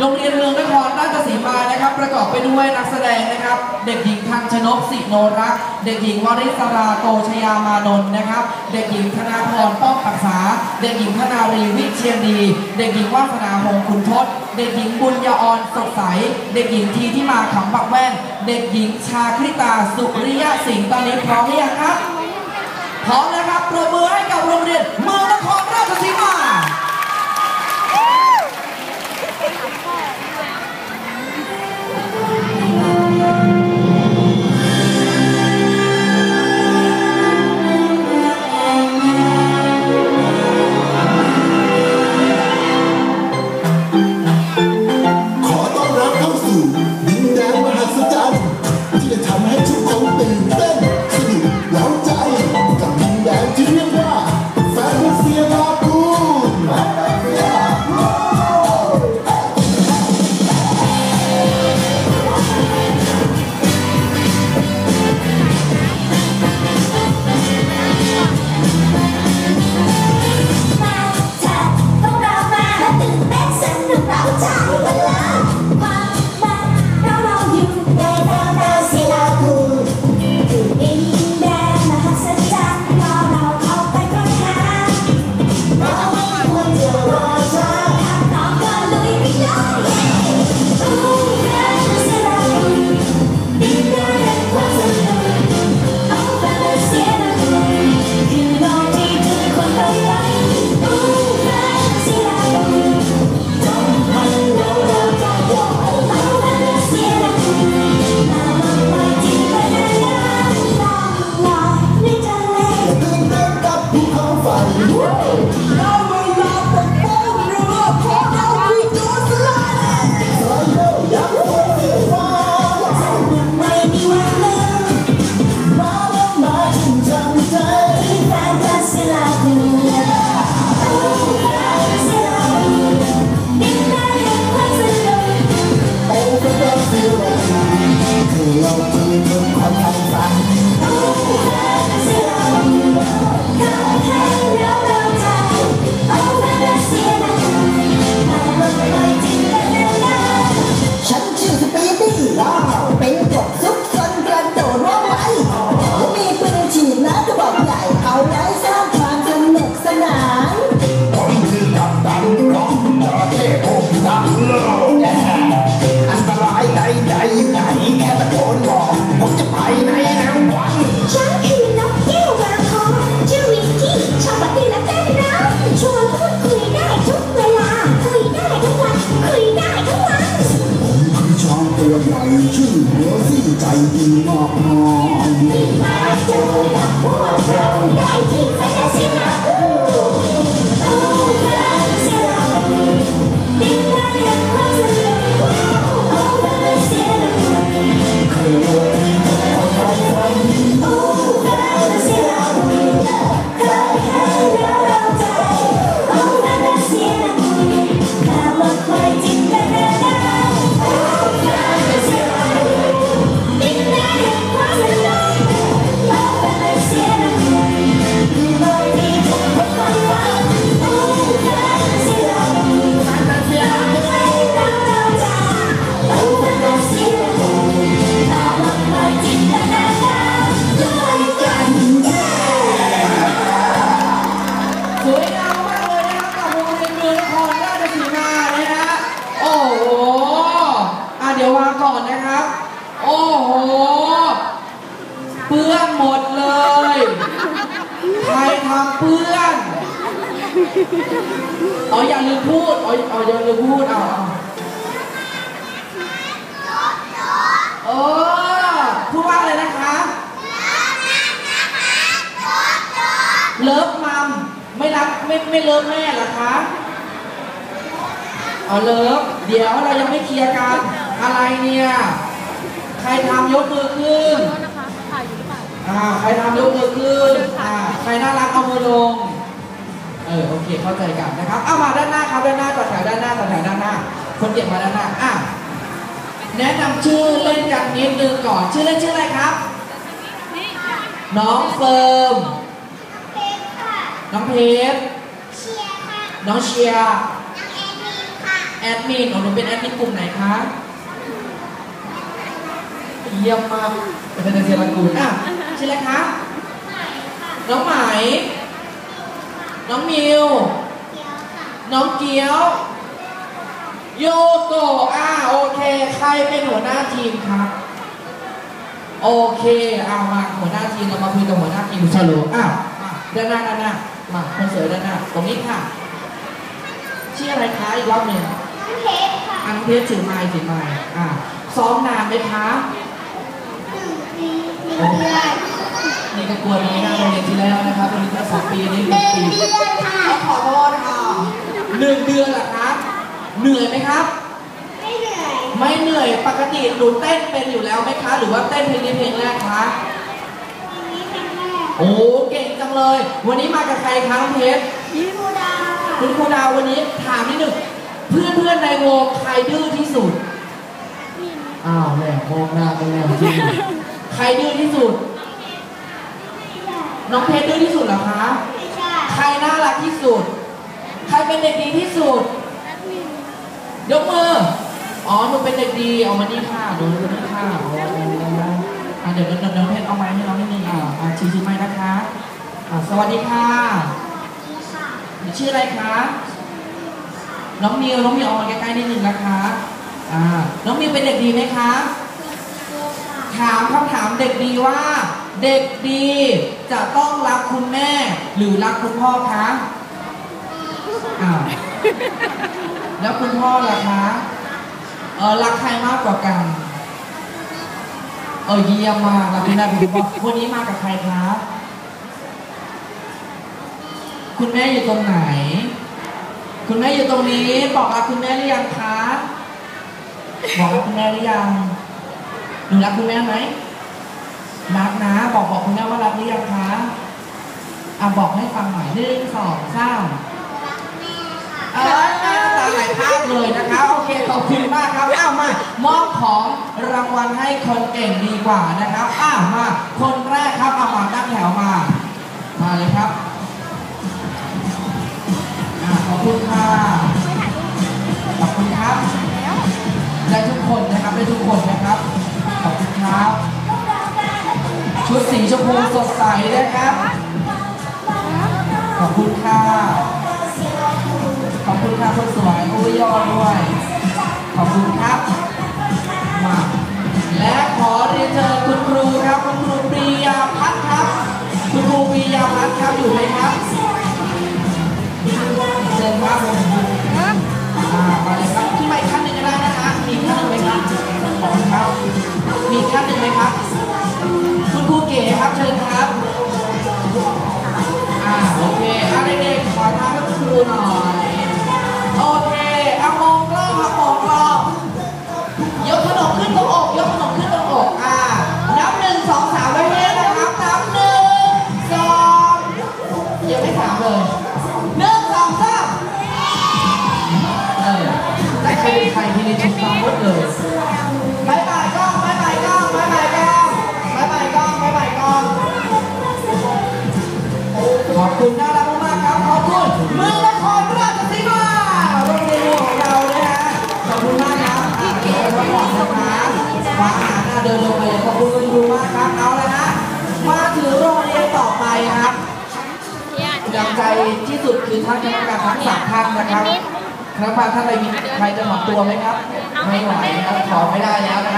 โรงเรียนเมืองนครราชสีมานะครับ ประกอบไปด้วยนักแสดงนะครับ เด็กหญิงทันชนกสิโนรักษ์เด็กหญิงวริศราโตชยามานนท์นะครับ เด็กหญิงธนาพรป้อมปรักษา เด็กหญิงธนารีวิเชียนดี เด็กหญิงวาสนาหงคุณทศ เด็กหญิงบุญยาออนสดใส เด็กหญิงทีที่มาขำบักแว่น เด็กหญิงชาคริตาสุริยะสิงห์ตอนนี้พร้อมหรือยังครับ พร้อมแล้วครับปรบมือให้กับโรงเรียนเมืองนครราชสีมา ภูเหัวซี่ใจดีมากมายมาเจอกั สวยงามมากเลยนะครับกับโรงเรียนเมืองนครราชสีมานะฮะโอ้โหอะเดี๋ยววางก่อนนะครับ โอ้โหเปื้อนหมดเลยใครทำเปื้อนอ๋ออย่าลืมพูดอ๋ออ๋อย่าลืมพูดเอาเออพูดว่าอะไรนะคะเลิฟ ไม่รักไม่ไม่เลิฟแม่เหรอคะเอาเลิฟเดี๋ยวเรายังไม่เคลียร์กันอะไรเนี่ย ใครทำยกมือขึ้นอ่าใครทำยกมือขึ้นอ่าใครน่ารักเอามือลงเออโอเคเข้าใจกันนะครับเอามาด้านหน้าครับด้านหน้าต่อแถวด้านหน้าต่อแถวด้านหน้า คนเก็บมาด้านหน้าอะแนะนำชื่อเล่นกันนิดนึงก่อนชื่อเล่นชื่ออะไรครับ น้องเฟิร์มน้องเพชรเชียร์ค่ะ น้องเชียร์น้องแอนนี่ค่ะแอดมินของหนูเป็นแอดมินกลุ่มไหนคะเยี่ยมมากเป็นเซียรักูลอะชื่ออะไรคะน้องไหมน้องมิวน้องเกียวโยโกะอ่าโอเค ใครเป็นหัวหน้าทีมครับโอเคเอามาหัวหน้าทีมเรามาคุยกับหัวหน้าทีมสรุปอ้าวมาด้านหน้าด้านหน้ามาคนสวยด้านหน้าตรงนี้ค่ะ ชื่ออะไรคะอีกรอบหนึ่งเทปค่ะอันเพชรถือไม้ถือไม้อ่าซ้อมนานไหมคะหนึ่งปีหนึ่งเดือนนี่ก็กลัวน้อยหน้าโรงเรียนที่แล้วนะครับโรงเรียนแค่สองปีนี่หหนึ่งนึ่งปีเดือนค่ะขอโทษค่ะหนึ่งเดือนเหรอคะเหนื่อยไหมครับ ไม่เหนื่อยไม่เหนื่อยปกติหนูเต้นเป็นอยู่แล้วไหมคะ หรือว่าเต้นเพลงนี้เพลงแรกคะวันนี้ครั้งแรกโอ้เก่งจังเลย วันนี้มากับใครคะน้องเพชรครูดาว ค่ะคุณครูดาววันนี้ถามนิดหนึ่งเพื่อนเพื่อนๆในวงใครดื้อที่สุด อ้าวแหม่มองหน้ากันแล้วจริงใครดื้อที่สุด น้องเพชรดื้อที่สุดเหรอคะไม่ใช่ใครน่ารักที่สุด ใครเป็นเด็กดีที่สุด ยกมือ อ๋อหนูเป็นเด็กดีเอามานี่ค่ะหนูเป็นนี่ค่ะโอ้อะเดี๋ยวเดี๋ยวเดี๋ยวเพชรเอาไม้ให้น้องนิดนึงอะอะชี้ชี้ไม้นะคะอะสวัสดีค่ะนี่ ค่ะชื่ออะไรคะ น้องมิว น้องมิวเอามาใกล้ๆนิดนึงนะคะ อ่า น้องมิวเป็นเด็กดีไหมคะครูค่ะถามคำถามเด็กดีว่า เด็กดีจะต้องรักคุณแม่ หรือรักคุณพ่อคะอ้าวแล้วคุณพ่อล่ะคะ เออรักใครมากกว่ากัน เออเยี่ยมมากรักคุณแม่คุณพ่อวันนี้มากับใครคะ คุณแม่อยู่ตรงไหน คุณแม่อยู่ตรงนี้ บอกรักคุณแม่หรือยังคะ บอกรักคุณแม่หรือยัง หนูรักคุณแม่ไหม รักนะ บอกบอกคุณแม่ว่ารักหรือยังคะ อะบอกให้ฟังหน่อยหนึ่งสองสามรักแม่ค่ะเออตาไหลภาพเลยนะคะโอเคขอบคุณมากครับอ้าวมามอบของรางวัลให้คนเก่งดีกว่านะครับอ้าวมา คนแรกครับเอามาตั้งแถวมา มาเลยครับอ่าขอบ คุณค่ะขอบคุณครับได้ทุกคนนะครับได้ทุกคนนะครับ ขอบคุณครับ ชุดสีชมพูสดใสนะครับ ขอบคุณค่ะ ขอบคุณค่ะคนสวยโอ้ยยอดด้วย ขอบคุณครับมาและขอเรียนเชิญคุณครูครับ คุณครูปรียาพัฒน์ครับ คุณครูปรียาพัฒน์ครับอยู่ไหมครับ มีขั้นหนึ่งไหมครับ คุณครูเก๋ครับเชิญครับ อ่าโอเคเอาเด็กๆขอทางให้คุณครูหน่อย โอเคเอามองกล้องครับมองกล้องยกขนมขึ้นตรงอกยกขนมขึ้นตรงอกอ่านับหนึ่งสองสามไว้ให้นะครับนับหนึ่งสองยังไม่สามเลยหนึ่งสองสามเออแต่ใครเป็นใครที่นี่ถูกต้องหมด เดินลงไปขอบคุณคุณครูมากครับเอาละฮะมาถึงโรงเรียนต่อไปครับดังใจที่สุดคือท่านคณะกรรมการทั้งสามท่านนะครับคณะกรรมการท่านใดมีใครจะหมดตัวไหมครับ ไม่ไหวนะครับขอไม่ได้แล้วนะครับ